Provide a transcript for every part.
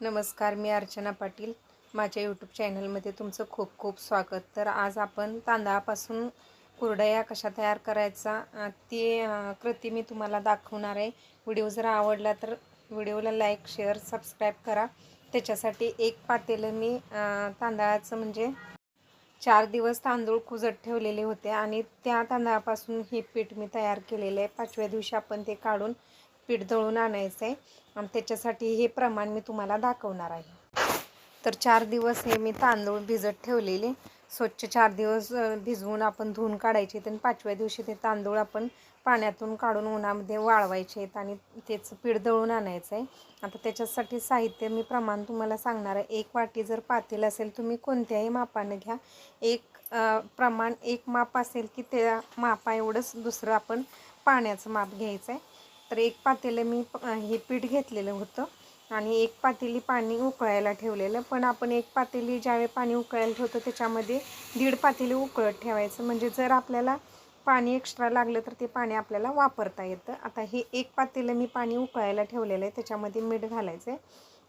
नमस्कार मी अर्चना पाटील. माझ्या यूट्यूब चॅनलमध्ये तुमचं खूप खूप स्वागत. तर आज आपण तांदळापासून कुरडया कशा तयार करायचा ती कृती मी तुम्हाला दाखवणार आहे. व्हिडिओ जर आवडला तर व्हिडिओला लाईक शेअर सबस्क्राईब करा. त्याच्यासाठी एक पातेलं मी तांदळाचं म्हणजे चार दिवस तांदूळ कुजत ठेवलेले होते आणि त्या तांदळापासून हे पीठ मी तयार केलेलं आहे. पाचव्या दिवशी आपण ते काढून पीठ दळून आणायचं आहे आणि त्याच्यासाठी हे प्रमाण मी तुम्हाला दाखवणार आहे. तर चार दिवस हे मी तांदूळ भिजत ठेवलेले. स्वच्छ चार दिवस भिजवून आपण धुवून काढायचे आणि पाचव्या दिवशी ते तांदूळ आपण पाण्यातून काढून उन्हामध्ये वाळवायचे आहेत आणि त्याचं पीठ दळून आणायचं आहे आता त्याच्यासाठी साहित्य मी प्रमाण तुम्हाला सांगणार आहे. एक वाटी जर पातेल असेल तुम्ही कोणत्याही मापानं घ्या. एक प्रमाण एक माप असेल की त्या मापा एवढंच दुसरं आपण पाण्याचं माप घ्यायचं आहे तर एक पातेलं मी प- हे पीठ घेतलेलं होतं आणि एक पातेली पाणी उकळायला ठेवलेलं. पण आपण एक पातेली ज्यावेळी पाणी उकळायला ठेवतो त्याच्यामध्ये दीड पातेली उकळत ठेवायचं. म्हणजे जर आपल्याला पाणी एक्स्ट्रा लागलं तर ते पाणी आपल्याला वापरता येतं. आता हे एक पातेलं मी पाणी उकळायला ठेवलेलं आहे त्याच्यामध्ये मीठ घालायचं आहे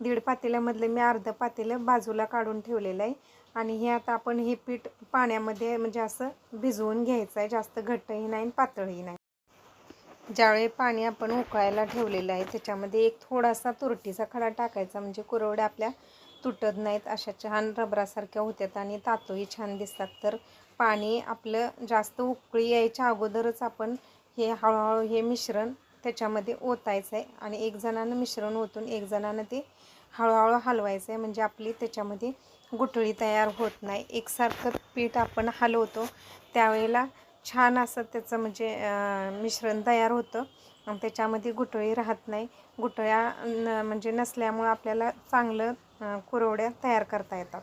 दीड पातेल्यामधलं मी अर्धं पातेलं बाजूला काढून ठेवलेलं आहे. आणि हे आता आपण हे पीठ पाण्यामध्ये म्हणजे असं भिजवून घ्यायचं आहे जास्त घट्टही नाही आणि पातळही नाही. ज्यावेळी पाणी आपण उकळायला ठेवलेलं आहे त्याच्यामध्ये एक थोडासा तुरटीचा खडा टाकायचा म्हणजे कुरवड्या आपल्या तुटत नाहीत अशा छान रबरासारख्या होत्यात आणि तातोही छान दिसतात. तर पाणी आपलं जास्त उकळी यायच्या अगोदरच आपण हे हळूहळू हे मिश्रण त्याच्यामध्ये ओतायचं आहे आणि एक जणानं मिश्रण ओतून एक जणानं ते हळूहळू हलवायचं आहे म्हणजे आपली त्याच्यामध्ये गुठळी तयार होत नाही. एकसारखं पीठ आपण हलवतो त्यावेळेला छान असं त्याचं म्हणजे मिश्रण तयार होतं. आणि त्याच्यामध्ये गुठळी राहत नाही. गुठळ्या न म्हणजे नसल्यामुळं आपल्याला चांगलं कुरवड्या तयार करता येतात.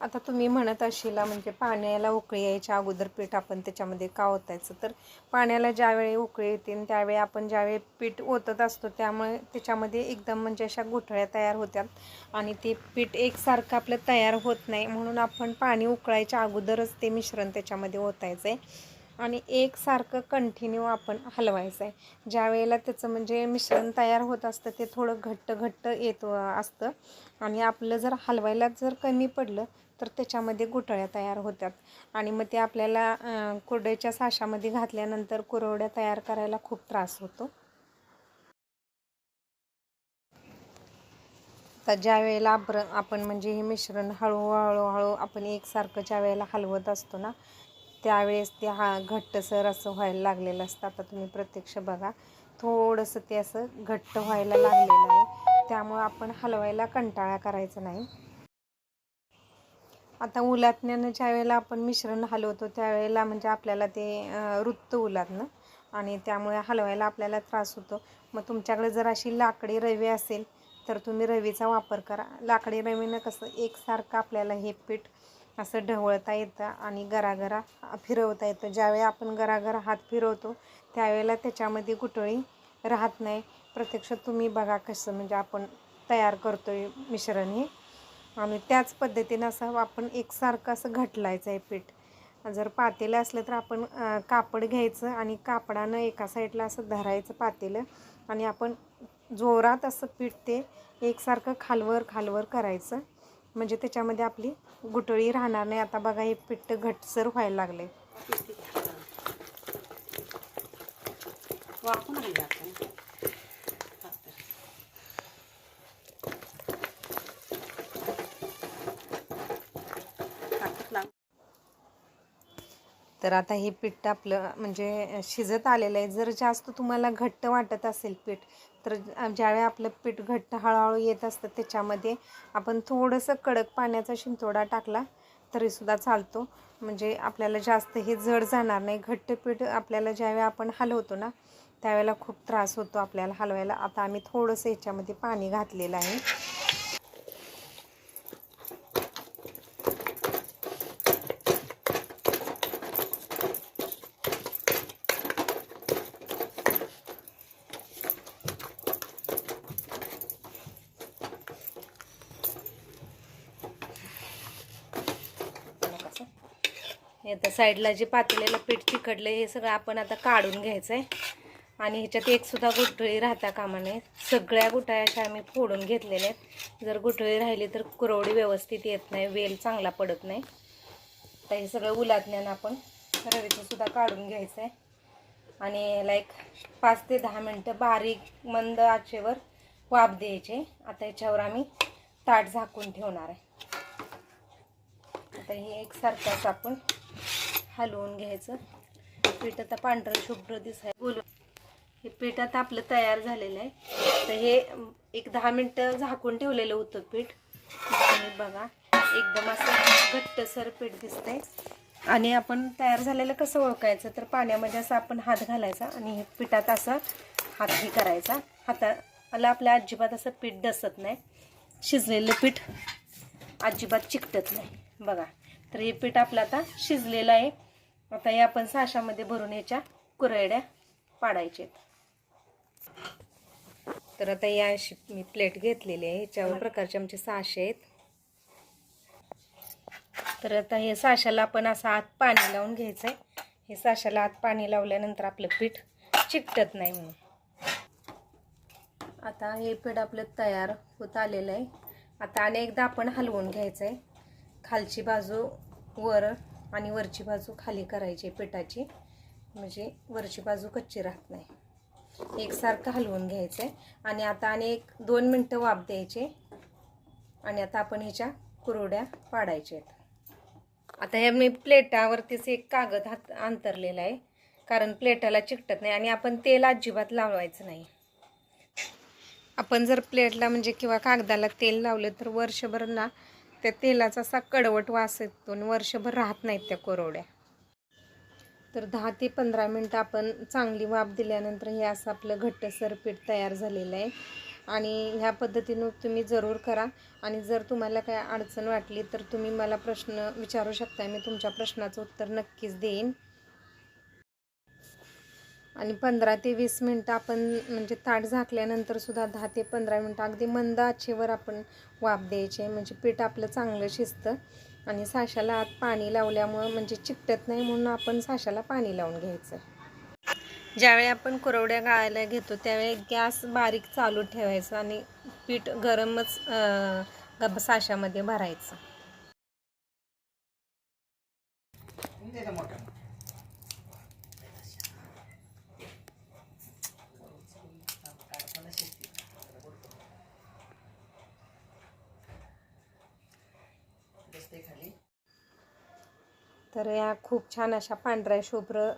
आता तुम्ही म्हणत अशिला म्हणजे पाण्याला उकळी यायच्या अगोदर पीठ आपण त्याच्यामध्ये का ओतायचं? तर पाण्याला ज्यावेळी उकळी येते त्यावेळी आपण ज्यावेळी पीठ ओतत असतो त्यामुळे त्याच्यामध्ये एकदम म्हणजे अशा गोठळ्या तयार होतात आणि ते पीठ एकसारखं आपलं तयार होत नाही म्हणून आपण पाणी उकळायच्या अगोदरच ते मिश्रण त्याच्यामध्ये ओतायचं आहे आणि एकसारखं कंटिन्यू आपण हलवायचं आहे ज्या वेळेला त्याचं म्हणजे मिश्रण तयार होत असतं ते थोडं घट्ट घट्ट येत असतं आणि आपलं जर हलवायला जर कमी पडलं तर त्याच्यामध्ये गुठळ्या तयार होतात. आणि मग ते आपल्याला कुरड्याच्या साशामध्ये घातल्यानंतर कुरवड्या तयार करायला खूप त्रास होतो. तर ज्या वेळेला आपण म्हणजे हे मिश्रण हळूहळू हळू आपण एकसारखं ज्या वेळेला हलवत असतो ना त्यावेळेस ते हा घट्टसर असं व्हायला लागलेलं असतं. आता तुम्ही प्रत्यक्ष बघा थोडंसं ते असं घट्ट व्हायला लागलेलं आहे. त्यामुळं आपण हलवायला कंटाळा करायचा नाही. आता उलाटण्यानं ज्या वेळेला आपण मिश्रण हलवतो त्यावेळेला म्हणजे आपल्याला ते रुत्त रुततं उलाटणं आणि त्यामुळे हलवायला आपल्याला त्रास होतो. मग तुमच्याकडे जर अशी लाकडी रवी असेल तर तुम्ही रवीचा वापर करा. लाकडी रवीनं कसं एकसारखं आपल्याला हे पीठ असं ढवळता येतं आणि गरागरा फिरवता येतं. ज्यावेळी आपण गरागरा हात फिरवतो त्यावेळेला त्याच्यामध्ये गुटळी राहत नाही. प्रत्यक्ष तुम्ही बघा कसं म्हणजे आपण तयार करतो आहे मिश्रण हे. आणि त्याच पद्धतीनं असं आपण एकसारखं असं घटलायचं आहे पीठ. जर पातेलं असलं तर आपण कापड घ्यायचं आणि कापडानं एका साईडला असं धरायचं पातेलं आणि आपण जोरात असं पीठ ते एकसारखं खालवर खालवर करायचं. म्हणजे त्याच्यामध्ये आपली गुटळी राहणार नाही. आता बघा हे पीठ घटसर व्हायला लागले वाकून आणलं आपण फक्त. हातात लाव. तर आता हे पीठ आपलं म्हणजे शिजत आलेलं आहे. जर जास्त तुम्हाला घट्ट वाटत असेल पीठ तर ज्यावेळी आपलं पीठ घट्ट हळूहळू येत असतं त्याच्यामध्ये आपण थोडंसं कडक पाण्याचा शिंतोडा टाकला तरीसुद्धा चालतो. म्हणजे आपल्याला जास्त हे जड जाणार नाही. घट्ट पीठ आपल्याला ज्यावेळी आपण हलवतो ना त्यावेळेला खूप त्रास होतो आपल्याला हलवायला. आता आम्ही थोडंसं याच्यामध्ये पाणी घातलेलं आहे. आता साईडला जे पातेल्याला पीठ चिकटलं हे सगळं आपण आता काढून घ्यायचं आहे आणि ह्याच्यात एकसुद्धा गुठळी राहता कामा नये. सगळ्या गुठळ्या अशा आम्ही फोडून घेतलेल्या आहेत. जर गुठळी राहिली तर कुरवडी व्यवस्थित येत नाही वेल चांगला पडत नाही. तर हे सगळं उलाटण्यानं आपण रवीचं सुद्धा काढून घ्यायचं आहे आणि याला एक पाच ते दहा मिनटं बारीक मंद आचेवर वाफ द्यायचे. आता याच्यावर आम्ही ताट झाकून ठेवणार आहे. आता हे एकसारखंच आपण हलवून घ्यायचं. पीठ आता पांढरं शुभ्र दिसाय बोलू. हे पीठ आता आपलं तयार झालेलं आहे. तर हे एक दहा मिनटं झाकून ठेवलेलं होतं पीठ. आणि बघा एकदम असं घट्टसर पीठ दिसतंय. आणि आपण तयार झालेलं कसं ओळखायचं? तर पाण्यामध्ये असं आपण हात घालायचा आणि हे पिठात असं हात हे करायचा. हाताला आपल्या अजिबात असं पीठ डसत नाही. शिजलेलं पीठ अजिबात चिकटत नाही. बघा. तर हे पीठ आपलं आता शिजलेलं आहे. आता हे आपण साशामध्ये भरून ह्याच्या कुरड्या आहेत. तर आता या अशी मी प्लेट घेतलेली आहे. ह्याच्यावर प्रकारचे आमचे साशे आहेत. तर आता हे साशाला आपण असं आत पाणी लावून घ्यायचं आहे हे साशाला आत पाणी लावल्यानंतर आपलं पीठ चिकटत नाही म्हणून. आता हे पीठ आपलं तयार होत आलेलं आहे. आता अनेकदा आपण हलवून घ्यायचं आहे खालची बाजू वर आणि वरची बाजू खाली करायची पिठाची. म्हणजे वरची बाजू कच्ची राहत नाही. एकसारखं हलवून घ्यायचं आहे आणि आता आणि एक दोन मिनटं वाफ द्यायचे. आणि आता आपण ह्याच्या कुरवड्या पाडायच्या आहेत. आता हे मी प्लेटावरतीच एक कागद हात अंतरलेला आहे. कारण प्लेटाला चिकटत नाही आणि आपण तेल अजिबात लावायचं नाही. आपण जर प्लेटला म्हणजे किंवा कागदाला तेल लावलं तर वर्षभर ना त्या तेलाचा असा कडवट वास येतो आणि वर्षभर राहत नाहीत त्या कोरवड्या. तर दहा ते पंधरा मिनटं आपण चांगली वाफ दिल्यानंतर हे असं आपलं घट्टसर पीठ तयार झालेलं आहे. आणि ह्या पद्धतीनं तुम्ही जरूर करा. आणि जर तुम्हाला काय अडचण वाटली तर तुम्ही मला प्रश्न विचारू शकता. मी तुमच्या प्रश्नाचं उत्तर नक्कीच देईन. आणि पंधरा ते वीस मिनटं आपण म्हणजे ताट झाकल्यानंतर सुद्धा दहा ते पंधरा मिनटं अगदी मंद आचेवर आपण वाफ द्यायचे. म्हणजे पीठ आपलं चांगलं शिजतं आणि साशाला आत पाणी लावल्यामुळं म्हणजे चिकटत नाही म्हणून आपण साशाला पाणी लावून घ्यायचं. ज्यावेळी आपण कुरवड्या गाळायला घेतो त्यावेळी गॅस बारीक चालू ठेवायचं आणि पीठ गरमच अं, गब साशामध्ये भरायचं बसते खाली तर या खूप छान अशा पांढऱ्या शुभ्र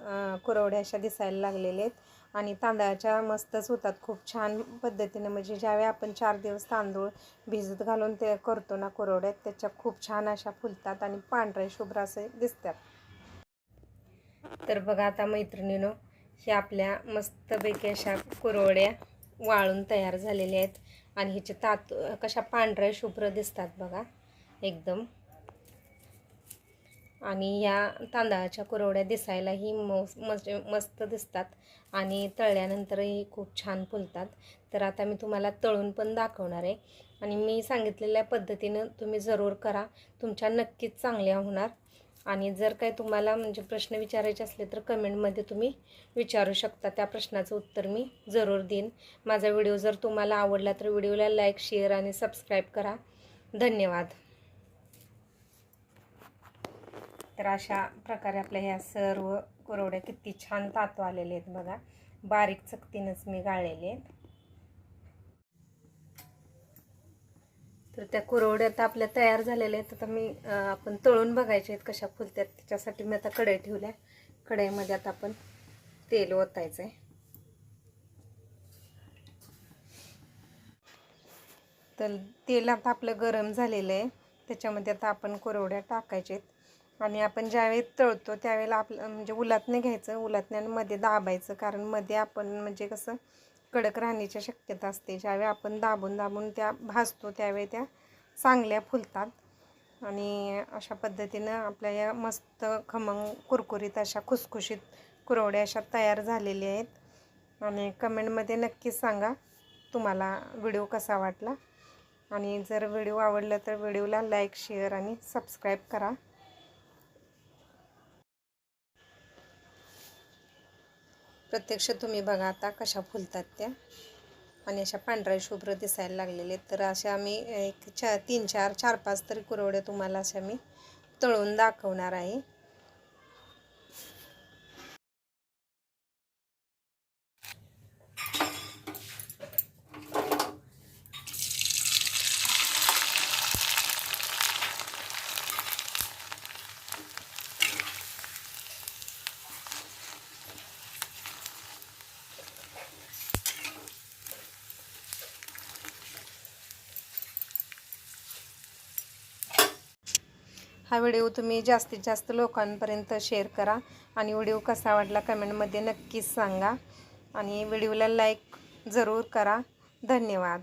कुरवड्या अशा दिसायला लागलेल्या आहेत. आणि तांदळाच्या मस्तच होतात. खूप छान पद्धतीने म्हणजे ज्यावेळी आपण चार दिवस तांदूळ भिजत घालून ते करतो ना कुरवड्यात त्याच्या खूप छान अशा फुलतात आणि पांढऱ्या शुभ्र असे दिसतात. तर बघा आता मैत्रिणीनो हे आपल्या मस्तपैकी अशा कुरवड्या वाळून तयार झालेल्या आहेत. आणि ह्याचे तात कशा पांढऱ्या शुभ्र दिसतात बघा. एकदम आणि या तांदळाच्या कुरवड्या दिसायलाही मस्त मस्त दिसतात आणि तळल्यानंतरही खूप छान फुलतात. तर आता मी तुम्हाला तळून पण दाखवणार आहे. आणि मी सांगितलेल्या पद्धतीनं तुम्ही जरूर करा. तुमच्या नक्कीच चांगल्या होणार. आणि जर काही तुम्हाला म्हणजे प्रश्न विचारायचे असले तर कमेंटमध्ये तुम्ही विचारू शकता. त्या प्रश्नाचं उत्तर मी जरूर देईन. माझा व्हिडिओ जर तुम्हाला आवडला तर व्हिडिओला लाईक शेअर आणि सबस्क्राईब करा. धन्यवाद. तर अशा प्रकारे आपल्या ह्या सर्व कुरवड्या किती छान तातो आलेले आहेत बघा. बारीक चकतीनंच मी गाळलेले आहेत. तर त्या कुरवड्या आता आपल्या तयार झालेल्या आहेत. आता मी आपण तळून बघायचे आहेत कशा फुलत्यात. त्याच्यासाठी मी आता कढई ठेवल्या. कढईमध्ये आता आपण तेल ओतायचं आहे तर तेल आता आपलं गरम झालेलं आहे. त्याच्यामध्ये आता आपण कुरवड्या टाकायचे आहेत. आणि आपण ज्यावेळी तळतो त्यावेळेला आपलं म्हणजे उलातणे घ्यायचं. उलातण्यामध्ये दाबायचं कारण मध्ये आपण म्हणजे कसं कडक राहण्याची शक्यता असते. ज्यावेळी आपण दाबून दाबून त्या भाजतो त्यावेळी त्या चांगल्या फुलतात. आणि अशा पद्धतीनं आपल्या या मस्त खमंग कुरकुरीत अशा खुसखुशीत कुरवड्या अशा तयार झालेल्या आहेत. आणि कमेंटमध्ये नक्कीच सांगा तुम्हाला व्हिडिओ कसा वाटला. आणि जर व्हिडिओ आवडला तर व्हिडिओला लाईक शेअर आणि सबस्क्राईब करा. प्रत्यक्ष तुम्ही बघा आता कशा फुलतात त्या आणि अशा पांढऱ्या शुभ्र दिसायला लागलेले आहेत. तर अशा मी एक चा तीन चार चार पाच तरी कुरवड्या तुम्हाला अशा मी तळून दाखवणार आहे हा व्हिडिओ तुम्ही जास्तीत जास्त लोकांपर्यंत शेअर करा. आणि व्हिडिओ कसा वाटला कमेंटमध्ये नक्कीच सांगा. आणि व्हिडिओला लाईक जरूर करा. धन्यवाद.